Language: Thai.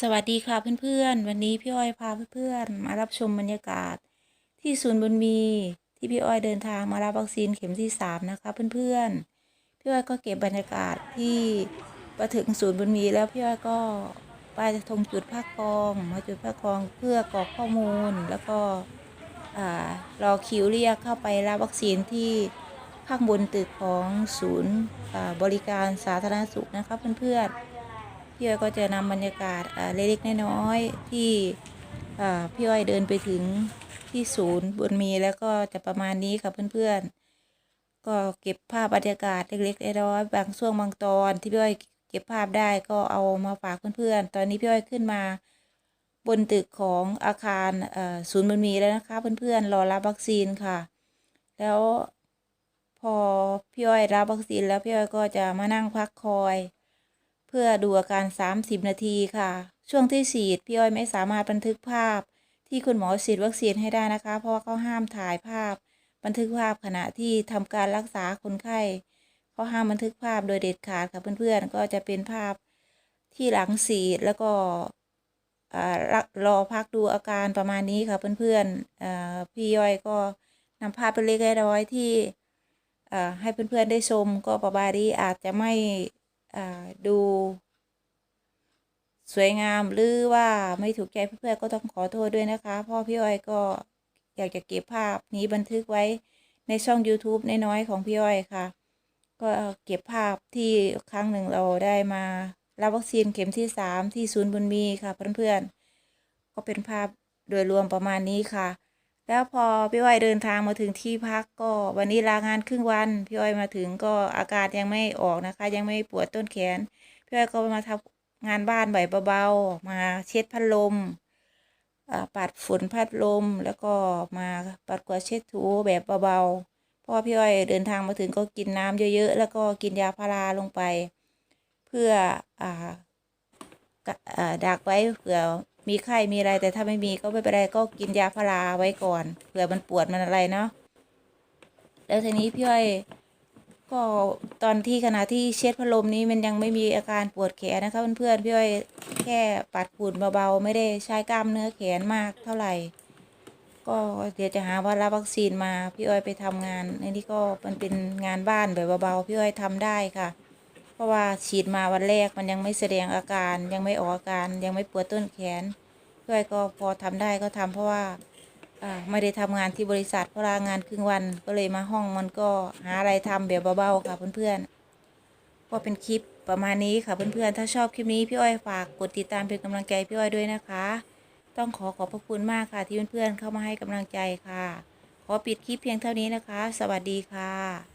สวัสดีค่ะเพื่อนๆ วันนี้พี่อ้อยพาเพื่อนๆ มารับชมบรรยากาศ ที่ศูนย์บุญมีที่พี่อ้อยเดินทางมารับวัคซีนเข็มที่สามนะคะเพื่อนๆ พี่อ้อยก็เก็บบรรยากาศที่มาถึงศูนย์บุญมีแล้วพี่อ้อยก็ไปตรงจุดภาคกอง มาจุดภาคกองเพื่อกรอกข้อมูล แล้วก็รอคิวเรียกเข้าไปรับวัคซีนที่ข้างบนตึกของศูนย์บริการสาธารณสุขนะคะเพื่อนๆ พี่อ้อยก็จะนำบรรยากาศเล็กๆน้อยๆที่พี่อ้อยเดินไปถึงที่ศูนย์บุญมีแล้วก็จะประมาณนี้ค่ะเพื่อนๆ ก็เก็บภาพบรรยากาศเล็กๆน้อยๆบางช่วงบางตอนที่พี่อ้อยเก็บภาพได้ก็เอามาฝากเพื่อนๆ ตอนนี้พี่อ้อยขึ้นมาบนตึกของอาคารศูนย์บุญมีแล้วนะคะเพื่อนๆรอรับวัคซีนค่ะ แล้วพอพี่อ้อยรับวัคซีนแล้วพี่อ้อยก็จะมานั่งพักคอย พื่อดูอาการ 30 นาทีค่ะ ช่วงที่ฉีดพี่อ้อยไม่สามารถบันทึกภาพ ที่คุณหมอฉีดวัคซีนให้ได้นะคะ เพราะว่าเขาห้ามถ่ายภาพ บันทึกภาพขณะที่ทำการรักษาคนไข้เขาห้ามบันทึกภาพโดยเด็ดขาดค่ะเพื่อนๆ ก็จะเป็นภาพที่หลังฉีดแล้วก็รอพักดูอาการประมาณนี้ค่ะเพื่อนๆพี่ย่อยก็นำภาพเป็นเล็กๆน้อยๆที่ให้เพื่อนๆได้ชมก็ประมาณนี้อาจจะไม่ ดูสวยงามหรือว่าไม่ถูกใจเพื่อนๆก็ต้องขอโทษด้วยนะคะพราะพี่อ้อยก็อยากจะเก็บภาพนี้บันทึกไว้ในช่อง YouTube น้อยๆของพี่อ้อยค่ะ ก็เก็บภาพที่ครั้งหนึ่งเราได้มารับวัคซีนเข็มที่สามที่ศูนย์บุญมีค่ะเพื่อนๆก็เป็นภาพโดยรวมประมาณนี้ค่ะ แล้วพอพี่อ้อยเดินทางมาถึงที่พักก็วันนี้ลางานครึ่งวัน พี่อ้อยมาถึงก็อาการยังไม่ออกนะคะ ยังไม่ปวดต้นแขน พี่อ้อยก็มาทำงานบ้านบ่อยเบาๆมาเช็ดพัดลมปัดฝุ่นพัดลมแล้วก็มาปัดกวาดเช็ดถูแบบเบาๆเพราะว่าพี่อ้อยเดินทางมาถึงก็กินน้ำเยอะๆแล้วก็กินยาพาราลงไป เพื่ออากะอ่าดักไว้เผื่อ มีไข้มีอะไรแต่ถ้าไม่มีก็ไม่เป็นไรก็กินยาพาราไว้ก่อนเผื่อมันปวดมันอะไรเนาะแล้วทีนี้พี่อ้อยก็ตอนที่ขณะที่เช็ดพัดลมนี้มันยังไม่มีอาการปวดแขนนะคะเพื่อนๆพี่อ้อยแค่ปัดฝุ่นเบาๆไม่ได้ใช้กล้ามเนื้อแขนมากเท่าไหร่ ก็เดี๋ยวจะหาว่ารับวัคซีนมาพี่อ้อยไปทำงานในนี้ก็มันเป็นงานบ้านแบบเบาๆพี่อ้อยทำได้ค่ะ เพราะว่าฉีดมาวันแรกมันยังไม่แสดงอาการ ยังไม่ออกอาการยังไม่ปวดต้นแขนพี่อ้อยก็พอทำได้ก็ทำเพราะว่าไม่ได้ทำงานที่บริษัทเพราะลางานครึ่งวันก็เลยมาห้องมันก็หาอะไรทำแบบเบาๆค่ะเพื่อนๆก็เป็นคลิปประมาณนี้ค่ะเพื่อนๆ ถ้าชอบคลิปนี้พี่อ้อยฝากกดติดตามเป็นกำลังใจพี่อ้อยด้วยนะคะ ต้องขอขอบพระคุณมากค่ะที่เพื่อนๆเข้ามาให้กำลังใจค่ะ ขอปิดคลิปเพียงเท่านี้นะคะ สวัสดีค่ะ